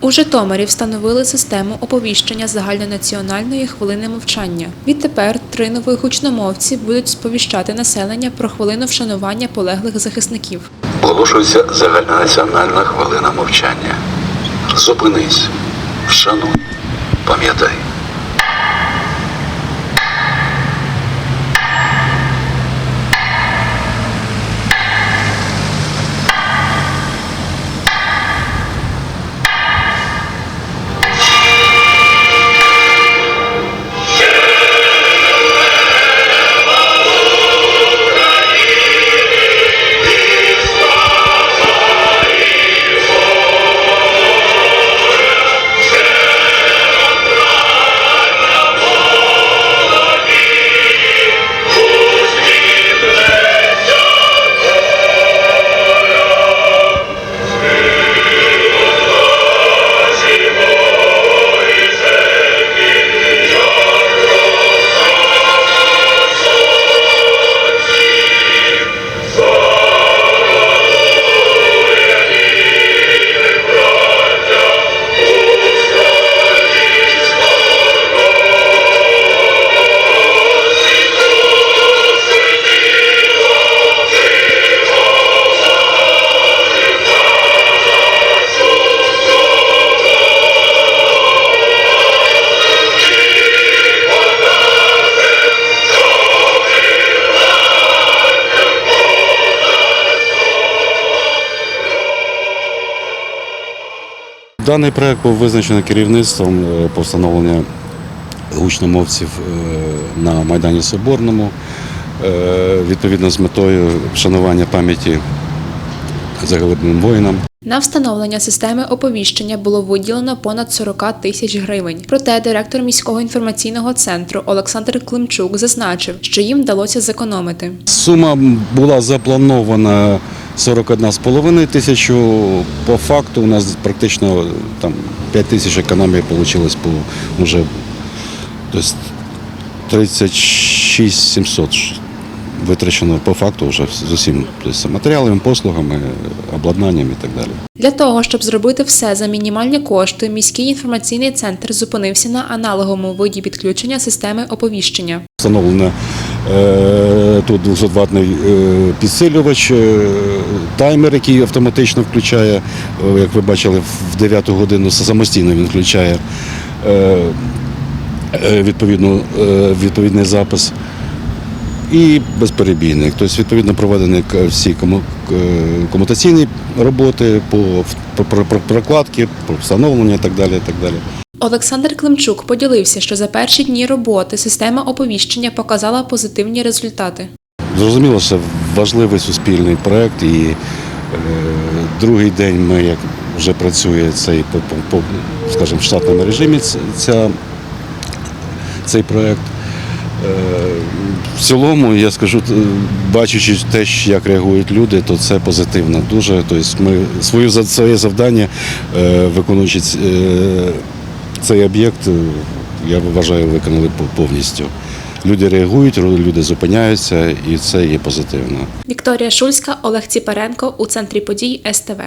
У Житомирі встановили систему оповіщення загальнонаціональної хвилини мовчання. Відтепер три нових гучномовці будуть сповіщати населення про хвилину вшанування полеглих захисників. Оголошується загальнонаціональна хвилина мовчання. Зупинись, вшануй, пам'ятай. Даний проект був визначений керівництвом е, по встановленню гучномовців е, на Майдані Соборному, е, відповідно з метою вшанування пам'яті загиблим воїнам. На встановлення системи оповіщення було виділено понад 40 тисяч гривень. Проте директор міського інформаційного центру Олександр Климчук зазначив, що їм вдалося зекономити. Сума була запланована 41,5 тисяч. По факту у нас практично там 5 тисяч економії вийшло по вже тобто 36 700 витрачено по факту вже з усім тобто, матеріалами, послугами, обладнанням і так далі. Для того, щоб зробити все за мінімальні кошти, міський інформаційний центр зупинився на аналоговому виді підключення системи оповіщення. Встановлено е, тут 200-ваттний е, підсилювач, е, таймер, який автоматично включає, е, як ви бачили, в 9 годину самостійно він включає е, е, відповідно, е, відповідний запис. І безперебійник. Тобто, відповідно, проведені всі комутаційні роботи по, про- про- прокладки, по встановленню і так далі. І так далі. Олександр Климчук поділився, що за перші дні роботи система оповіщення показала позитивні результати. Зрозуміло, що важливий суспільний проєкт, і е, другий день ми, як вже працює цей по, скажімо, в штатному режимі ця, цей проєкт. Е, в цілому, я скажу, бачучи те, як реагують люди, то це позитивно дуже. Тобто ми своє завдання, е, виконуючи цей об'єкт, е, я вважаю, виконали по- повністю. Люди реагують, люди зупиняються, і це є позитивно. Вікторія Шульська, Олег Ціпаренко у центрі подій СТВ.